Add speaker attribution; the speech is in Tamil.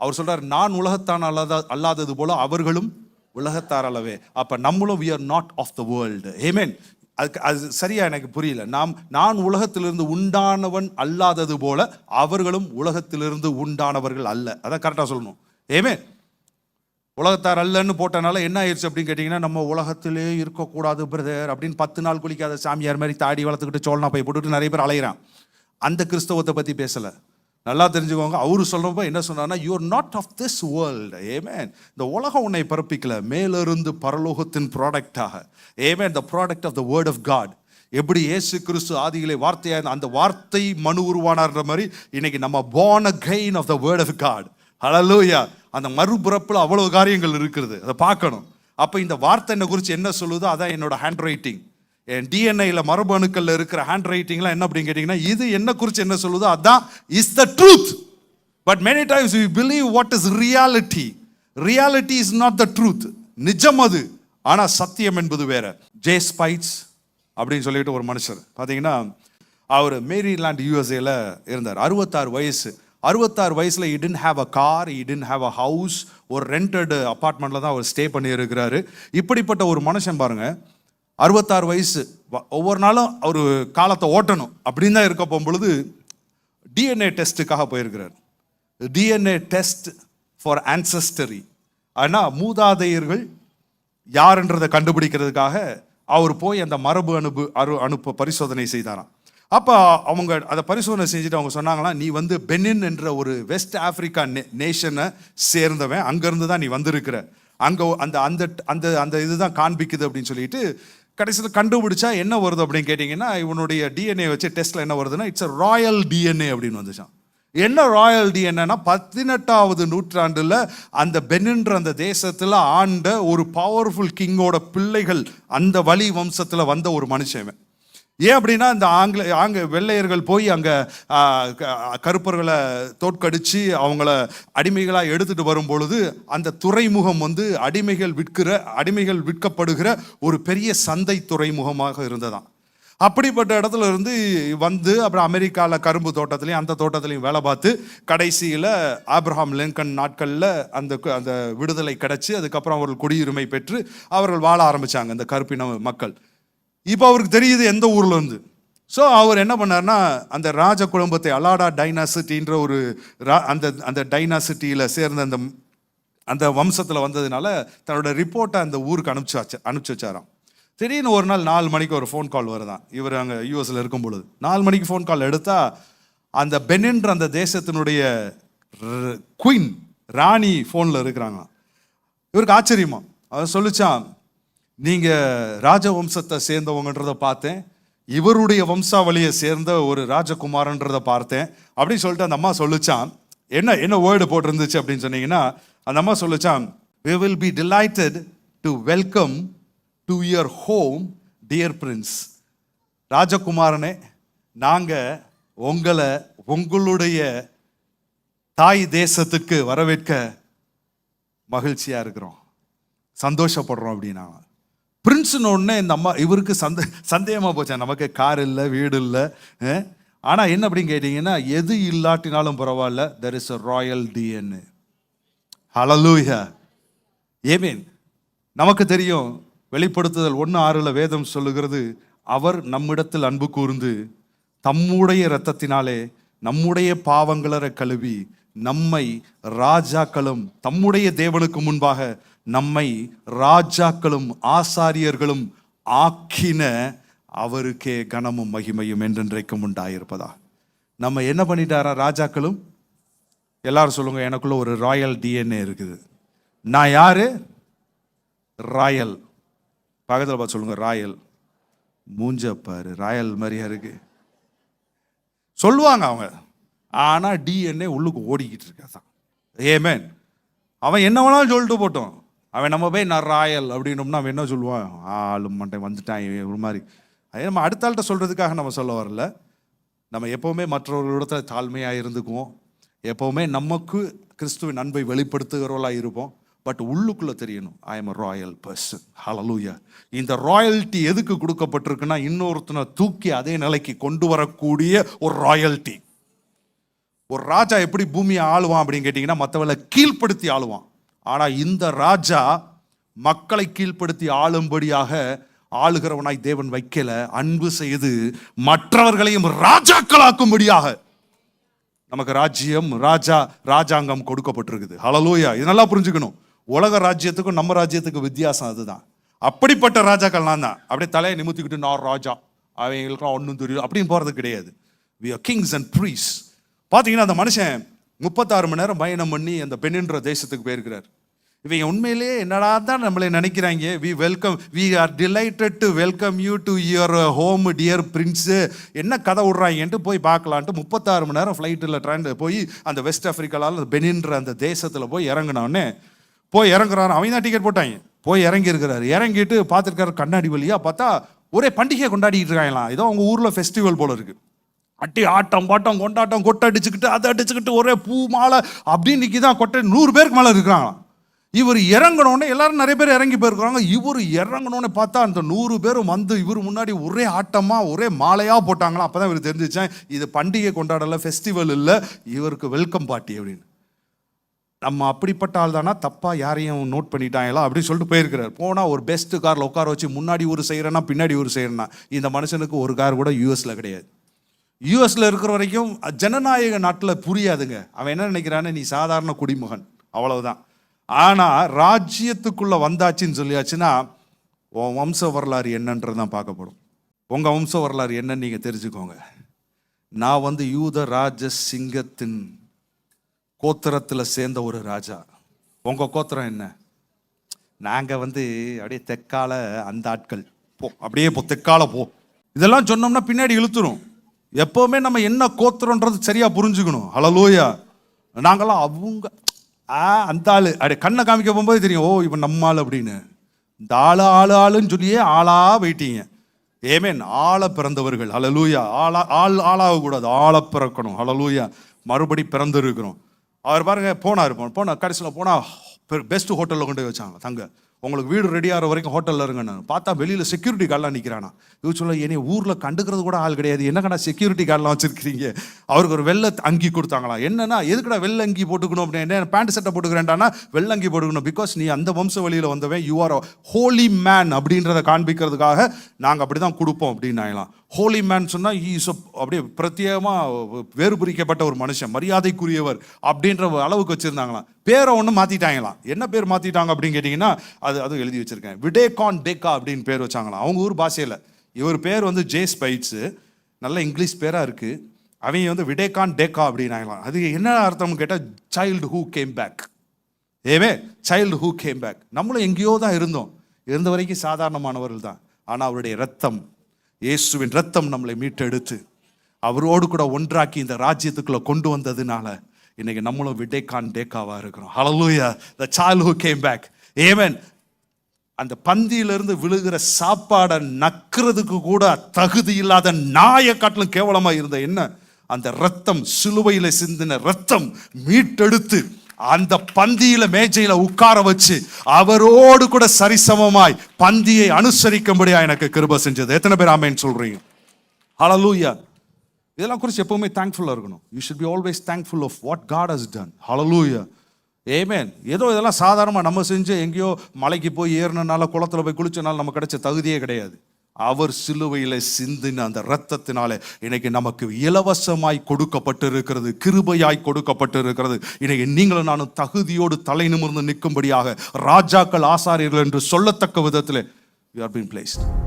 Speaker 1: அவர் சொல்றார் நான் உலகத்தான் அல்லாத அல்லாதது போல அவர்களும் உலகத்தார் அளவே அப்ப நம்மளும் we are not of the world amen அதுக்கு அது சரியா எனக்கு புரியல. நாம் நான் உலகத்திலிருந்து உண்டானவன் அல்லாதது போல அவர்களும் உலகத்திலிருந்து உண்டானவர்கள் அல்ல. அதான் கரெக்டாக சொல்லணும். ஏமே உலகத்தார் அல்லன்னு போட்டனால என்ன ஆயிடுச்சு அப்படின்னு கேட்டிங்கன்னா நம்ம உலகத்திலே இருக்கக்கூடாது பிரதர் அப்படின்னு பத்து நாள் குளிக்காத சாமியார் மாதிரி தாடி வளர்த்துக்கிட்டு சோழனா போய் போட்டுட்டு நிறைய பேர் அலையிறான். அந்த கிறிஸ்தவத்தை பற்றி பேசலை. நல்லா தெரிஞ்சுக்கோங்க. அவரு சொல்கிறப்ப என்ன சொன்னார்னா you are not of this world amen இந்த உலகம் உன்னை பிறப்பிக்கல. மேலிருந்து பரலோகத்தின் ப்ராடக்டாக amen the product of the word of God எப்படி ஏசு கிறிஸ்து ஆதிகளை வார்த்தையா அந்த வார்த்தை மனு உருவானார்ன்ற மாதிரி இன்னைக்கு நம்ம போன gain of the word of God hallelujah அந்த மறுபிறப்பில் அவ்வளோ காரியங்கள் இருக்கிறது. அதை பார்க்கணும். அப்போ இந்த வார்த்தை என்னை குறித்து என்ன சொல்லுதோ அதான் என்னோட ஹேண்ட் ரைட்டிங் என் டிஎன்ஐல மரபு இருக்கிற ஹேண்ட் ரைட்டிங்லாம் என்ன அப்படின்னு கேட்டிங்கன்னா இது என்ன குறித்து என்ன சொல்லுதோ அதான் is the truth but many times we believe what is reality reality is not the truth நிஜம் அது. ஆனால் சத்தியம் என்பது வேற. ஜே ஸ்பைட்ஸ் அப்படின்னு சொல்லிட்டு ஒரு மனுஷர். பார்த்தீங்கன்னா அவர் மேரிலாண்ட் யூஎஸ்ஏல இருந்தார். அறுபத்தாறு வயசு. அறுபத்தாறு வயசில் he didn't have a car he didn't have a house ஒரு ரெண்டட் அப்பார்ட்மெண்ட்டில் தான் அவர் ஸ்டே பண்ணி இருக்கிறாரு இப்படிப்பட்ட ஒரு மனுஷன் பாருங்கள் அறுபத்தாறு வயசு. வ- ஒவ்வொரு நாளும் அவர் காலத்தை ஓட்டணும் அப்படின்னு தான் இருக்க போகும்பொழுது டிஎன்ஏ டெஸ்ட்டுக்காக போயிருக்கிறார். டிஎன்ஏ டெஸ்ட் ஃபார் ஆன்சஸ்டரி ஆனால் மூதாதையர்கள் யாருன்றதை கண்டுபிடிக்கிறதுக்காக அவர் போய் அந்த மரபு அனுப்பு அரு அனுப்ப பரிசோதனை செய்தாராம். அப்போ அவங்க அதை பரிசோதனை செஞ்சுட்டு அவங்க சொன்னாங்களாம் நீ வந்து பெனின் என்ற ஒரு வெஸ்ட் ஆப்பிரிக்கா நேஷனை சேர்ந்தவன். அங்கேருந்து தான் நீ வந்திருக்கிற. அங்கே அந்த அந்த அந்த அந்த இதுதான் காண்பிக்குது அப்படின்னு சொல்லிட்டு கடைசியில் கண்டுபிடிச்சா என்ன வருது அப்படின்னு கேட்டிங்கன்னா இவனுடைய டிஎன்ஏ வச்சு டெஸ்ட்டில் என்ன வருதுன்னா இட்ஸ் ராயல் டிஎன்ஏ அப்படின்னு வந்துச்சான் என்ன ராயல் டிஎன்ஏனா பதினெட்டாவது நூற்றாண்டில் அந்த பென்னின்ற அந்த தேசத்தில் ஆண்ட ஒரு பவர்ஃபுல் கிங்கோட பிள்ளைகள் அந்த வழி வம்சத்தில் வந்த ஒரு மனுஷன் இவன். ஏன் அப்படின்னா இந்த ஆங்கில ஆங்க வெள்ளையர்கள் போய் அங்கே கருப்பர்களை தோற்கடித்து அவங்கள அடிமைகளாக எடுத்துகிட்டு வரும் பொழுது அந்த துறைமுகம் வந்து அடிமைகள் விற்கிற அடிமைகள் விற்கப்படுகிற ஒரு பெரிய சந்தை துறைமுகமாக இருந்ததான் அப்படிப்பட்ட இடத்துல இருந்து வந்து அப்புறம் அமெரிக்காவில் கரும்பு தோட்டத்துலையும் அந்த தோட்டத்துலையும் வேலை பார்த்து கடைசியில் ஆப்ரஹாம் லிங்கன் நாட்களில் அந்த அந்த விடுதலை கிடச்சி அதுக்கப்புறம் அவர்கள் குடியுரிமை பெற்று அவர்கள் வாழ ஆரம்பித்தாங்க இந்த கருப்பின மக்கள். இப்போ அவருக்கு தெரியுது எந்த ஊர்லேருந்து ஸோ அவர் என்ன பண்ணார்னா அந்த ராஜ குடும்பத்தை அலாடா டைனாசிட்டின்ற ஒரு ரா- அந்த அந்த டைனாசிட்டியில் சேர்ந்த அந்த அந்த வம்சத்தில் வந்ததுனால தன்னோட ரிப்போர்ட்டை அந்த ஊருக்கு அனுப்பிச்சு வச்ச அனுப்பிச்சு வச்சாராம் திடீர்னு ஒரு நாள் நாலு மணிக்கு ஒரு ஃபோன் கால் வருதான். இவர் அங்கே யூஎஸில் இருக்கும் பொழுது. நாலு மணிக்கு ஃபோன் கால் எடுத்தால் அந்த பெனின்ற அந்த தேசத்தினுடைய குயின் ராணி ஃபோனில் இருக்கிறாங்க இவருக்கு ஆச்சரியமா. அவர் சொல்லிச்சான் நீங்க ராஜவம்சத்தை சேர்ந்தவங்கன்றத பார்த்தேன். இவருடைய வம்சாவளியை சேர்ந்த ஒரு ராஜகுமாரன்றத பார்த்தேன். அப்படின்னு சொல்லிட்டு அந்த அம்மா சொல்லிச்சான் என்ன என்ன வேர்டு போட்டிருந்துச்சு அப்படின்னு சொன்னீங்கன்னா அந்த அம்மா சொல்லிச்சான் we will be delighted to welcome to your home dear prince ராஜகுமாரனே நாங்கள் உங்களை உங்களுடைய தாய் தேசத்துக்கு வரவேற்க மகிழ்ச்சியாக இருக்கிறோம். சந்தோஷப்படுறோம் அப்படின்னா பிரின்ஸ்னு உடனே இந்த அம்மா இவருக்கு சந்த சந்தேகமாக போச்சா. நமக்கு கார் இல்லை வீடு இல்லை ஆனால் என்ன அப்படின்னு கேட்டிங்கன்னா எது இல்லாட்டினாலும் பரவாயில்ல there is a royal DNA hallelujah amen நமக்கு தெரியும் வெளிப்படுத்துதல் ஒன்று ஆறில் வேதம் சொல்லுகிறது அவர் நம்மிடத்தில் அன்பு கூர்ந்து தம்முடைய இரத்தத்தினாலே நம்முடைய பாவங்களரை கழுவி நம்மை ராஜாக்களும் தம்முடைய தேவனுக்கு முன்பாக நம்மை ராஜாக்களும் ஆசாரியர்களும் ஆக்கின அவருக்கே கனமும் மகிமையும் என்றென்றைக்கும் உண்டாயிருப்பதா? நம்ம என்ன பண்ணிட்டாரா ராஜாக்களும்? எல்லாரும் சொல்லுங்க எனக்குள்ள ஒரு ராயல் டிஎன்ஏ இருக்குது. நான் யாரு? ராயல். பக்கத்தில் பார்த்து சொல்லுங்க ராயல். மூஞ்சப்பாரு ராயல் மாதிரியா இருக்கு. சொல்லுவாங்க அவங்க. ஆனால் டிஎன்ஏ உள்ளுக்கு ஓடிக்கிட்டு இருக்காதான். ஏமேன் அவன் என்ன வேணாலும் சொல்லிட்டு போட்டோம். அவன் நம்ம போய் நான் ராயல் அப்படின்னோம்னா அவன் என்ன சொல்லுவான்? ஆளும் மண்டை வந்துட்டான் ஒரு மாதிரி. அதே நம்ம அடுத்த ஆள்கிட்ட சொல்கிறதுக்காக நம்ம சொல்ல வரல. நம்ம எப்போவுமே மற்றவர்களிடத்துல தாழ்மையாக இருந்துக்குவோம். எப்போவுமே நமக்கு கிறிஸ்துவின் அன்பை வெளிப்படுத்துகிறவர்களாக இருப்போம். பட் உள்ளுக்குள்ளே தெரியணும் I am royal person hallelujah இந்த ராயல்ட்டி எதுக்கு கொடுக்கப்பட்டிருக்குன்னா இன்னொருத்தனை தூக்கி அதே நிலைக்கு கொண்டு வரக்கூடிய ஒரு ராயல்ட்டி ஒரு ராஜா எப்படி பூமியை ஆளுவான் அப்படின்னு கேட்டிங்கன்னா மற்றவளை கீழ்ப்படுத்தி ஆளுவான். ஆனால் இந்த ராஜா மக்களை கீழ்ப்படுத்தி ஆளும்படியாக ஆளுகிறவனாய் தேவன் வைக்கல. அன்பு செய்து மற்றவர்களையும் ராஜாக்களாக்கும்படியாக நமக்கு ராஜ்யம் ராஜா ராஜாங்கம் கொடுக்கப்பட்டிருக்குது. ஹலலூயா இது நல்லா புரிஞ்சுக்கணும். உலக ராஜ்யத்துக்கும் நம்ம ராஜ்யத்துக்கும் வித்தியாசம் அதுதான். அப்படிப்பட்ட ராஜாக்கள்லாம் தான். அப்படியே தலையை நிமித்திக்கிட்டு நான் ராஜா. அவங்களுக்குலாம் ஒன்றும் தெரியும். அப்படின்னு போகிறது கிடையாது. We are kings and priests பார்த்தீங்கன்னா அந்த மனுஷன் முப்பத்தாறு மணி நேரம் பயணம் பண்ணி அந்த பெண்ணின்ற தேசத்துக்கு போயிருக்கிறார். இவங்க உண்மையிலேயே என்னடா தான் நம்மளை நினைக்கிறாங்க? We welcome we are delighted to welcome you to your home dear prince என்ன கதை விட்றாங்கன்ட்டு போய் பார்க்கலான்ட்டு முப்பத்தாறு மணி நேரம் ஃப்ளைட்டில் ட்ரெயின் போய் அந்த வெஸ்ட் ஆஃப்ரிக்காவில் அந்த பெனின்ற அந்த தேசத்தில் போய் இறங்கினோடனே போய் இறங்குறாரு. அவங்க தான் டிக்கெட் போட்டாங்க. போய் இறங்கி இருக்கிறாரு இறங்கிட்டு பார்த்துருக்காரு கண்ணாடி வழியாக பார்த்தா ஒரே பண்டிகை கொண்டாடிட்டு இருக்காங்களாம். ஏதோ அவங்க ஊரில் ஃபெஸ்டிவல் போல இருக்குது அட்டி ஆட்டம் பாட்டம் கொண்டாட்டம் கொட்டை அடிச்சுக்கிட்டு அதை அடிச்சுக்கிட்டு ஒரே பூ மாலை அப்படின்னு நிற்கி தான் கொட்டை. நூறு பேருக்கு மேலே இருக்கிறாங்களாம் இவர் இறங்கினோடனே எல்லாரும் நிறைய பேர் இறங்கி போயிருக்கிறாங்க. இவர் இறங்கினோடனே பார்த்தா அந்த நூறு பேரும் வந்து இவர் முன்னாடி ஒரே ஆட்டமாக ஒரே மாலையாக போட்டாங்களாம். அப்போ தான் இவர் தெரிஞ்சிச்சேன் இது பண்டிகை கொண்டாடல ஃபெஸ்டிவல் இல்லை இவருக்கு வெல்கம் பார்ட்டி அப்படின்னு. நம்ம அப்படிப்பட்ட ஆள் தானா? தப்பாக யாரையும் நோட் பண்ணிட்டாங்களா? அப்படின்னு சொல்லிட்டு போயிருக்கிறார். போனால் ஒரு பெஸ்ட்டு காரில் உட்கார வச்சு முன்னாடி ஒரு செய்கிறேன்னா பின்னாடி ஒரு செய்கிறேன்னா இந்த மனுஷனுக்கு ஒரு கார் கூட யூஎஸில் கிடையாது. யூஎஸில் இருக்கிற வரைக்கும் ஜனநாயக நாட்டில் புரியாதுங்க. அவன் என்ன நினைக்கிறான்னு நீ சாதாரண குடிமகன். அவ்வளவுதான். ஆனால் ராஜ்யத்துக்குள்ளே வந்தாச்சுன்னு சொல்லியாச்சுன்னா உன் வம்ச வரலாறு என்னன்றது தான் பார்க்கப்படும் உங்கள் வம்ச வரலாறு என்னன்னு நீங்கள் தெரிஞ்சுக்கோங்க. நான் வந்து யூத ராஜ சிங்கத்தின் கோத்திரத்தில் சேர்ந்த ஒரு ராஜா. உங்கள் கோத்திரம் என்ன? நாங்கள் வந்து அப்படியே தெற்கால அந்த ஆட்கள். போ அப்படியே போ தெக்கால போ. இதெல்லாம் சொன்னோம்னா பின்னாடி இழுத்துரும். எப்போவுமே நம்ம என்ன கோத்திரன்றது சரியாக புரிஞ்சுக்கணும். ஹலலூயா நாங்களாம் அவங்க ஆ அந்த ஆள். அப்படியே கண்ணை காமிக்க போகும்போது தெரியும் ஓ இப்போ நம்ம ஆள் அப்படின்னு. இந்த ஆளு ஆள் ஆளுன்னு சொல்லியே ஆளாக போயிட்டீங்க. ஏமேன் ஆள பிறந்தவர்கள். ஹலலூயா ஆளா ஆள் ஆளாகக்கூடாது. ஆள பிறக்கணும். ஹலலூயா மறுபடி பிறந்து இருக்கிறோம் அவர் பாருங்க போனார் போனா கடைசியில் போனால் பெஸ்ட் ஹோட்டலில் கொண்டு போய் வச்சாங்க தங்க. உங்களுக்கு வீடு ரெடி ஆகிற வரைக்கும் ஹோட்டலில் இருங்கன்னு. பார்த்தா வெளியில் செக்யூரிட்டி கார்டெலாம் நிற்கிறானா இது சொல்ல என்னை ஊரில் கண்டுக்கிறது கூட ஆள் கிடையாது. என்னக்கடா செக்யூரிட்டி கார்டெலாம் வச்சிருக்கிறீங்க? அவருக்கு ஒரு வெள்ளை அங்கி கொடுத்தாங்களா. என்னன்னா எதுக்குடா வெள்ளை அங்கி போட்டுக்கணும்? அப்படின்னு என்ன பேண்ட் சட்டை போட்டுக்கிறேன்டானா வெள்ளை அங்கி போட்டுக்கணும். பிகாஸ் நீ அந்த வம்ச வழியில் வந்தவன் யூ ஆர் ஹோலி மேன் அப்படின்றத காண்பிக்கிறதுக்காக நாங்கள் அப்படி தான் கொடுப்போம் அப்படின்னாங்களாம் ஹோலி மேன் சொன்னால் ஈஸ் அப்படியே பிரத்யேகமாக வேறுபுரிக்கப்பட்ட ஒரு மனுஷன் மரியாதைக்குரியவர் அப்படின்ற அளவுக்கு வச்சுருந்தாங்களாம். பேரை ஒன்று மாற்றிட்டாங்களாம் என்ன பேர் மாற்றிட்டாங்க அப்படின்னு கேட்டிங்கன்னா அது அது எழுதி வச்சுருக்கேன். விடேகான் டேக்கா அப்படின்னு பேர் வச்சாங்களாம். அவங்க ஊர் பாஷையில். இவர் பேர் வந்து ஜே ஸ்பைட்ஸு. நல்ல இங்கிலீஷ் பேராக இருக்குது அவங்க வந்து விடேகான் டேக்கா அப்படின்னாங்களாம். அது என்ன அர்த்தம்னு கேட்டால் child who came back away child who came back நம்மளும் எங்கேயோ தான் இருந்தோம். இருந்த வரைக்கும் சாதாரணமானவர்கள் தான். ஆனால் அவருடைய ரத்தம் இயேசுவின் ரத்தம் நம்மளை மீட்டெடுத்து அவரோடு கூட ஒன்றாக்கி இந்த ராஜ்யத்துக்குள்ளே கொண்டு வந்ததுனால இன்னைக்கு நம்மளும் விடேகான் டேக்காவா இருக்கிறோம். ஹலலூயா த சால் ஹூ கேம் பேக் ஏவன் அந்த பந்தியிலிருந்து விழுகிற சாப்பாடை நக்கிறதுக்கு கூட தகுதி இல்லாத நாயை காட்டிலும் கேவலமாக இருந்த என்ன? அந்த ரத்தம் சிலுவையில் சிந்தின ரத்தம் மீட்டெடுத்து அந்த பந்தியில மேஜையில உட்கார வச்சு அவரோடு கூட சரிசமமாய் பந்தியை அனுசரிக்கும்படியா எனக்கு கிருப செஞ்சது. எத்தனை பேர் ஆமேன்னு சொல்றீங்க? ஹalleluya இதெல்லாம் குறித்து எப்பவுமே தேங்க்ஃபுல்லாக இருக்கணும். You should be always thankful of what God has done hallelujah amen ஏதோ இதெல்லாம் சாதாரணமாக நம்ம செஞ்சு எங்கேயோ மலைக்கு போய் ஏறினால குளத்துல போய் குளிச்சனால நமக்கு கிடைச்ச தகுதியே கிடையாது. அவர் சிலுவையில் சிந்தின அந்த இரத்தத்தினாலே இன்னைக்கு நமக்கு இலவசமாய் கொடுக்கப்பட்டு இருக்கிறது கிருபையாய் கொடுக்கப்பட்டு இருக்கிறது இன்னைக்கு நீங்களும் நானும் தகுதியோடு தலை நிமிர்ந்து நிற்கும்படியாக ராஜாக்கள் ஆசாரியர்கள் என்று சொல்லத்தக்க விதத்தில் யூ ஆர் பீன் பிளேஸ்ட்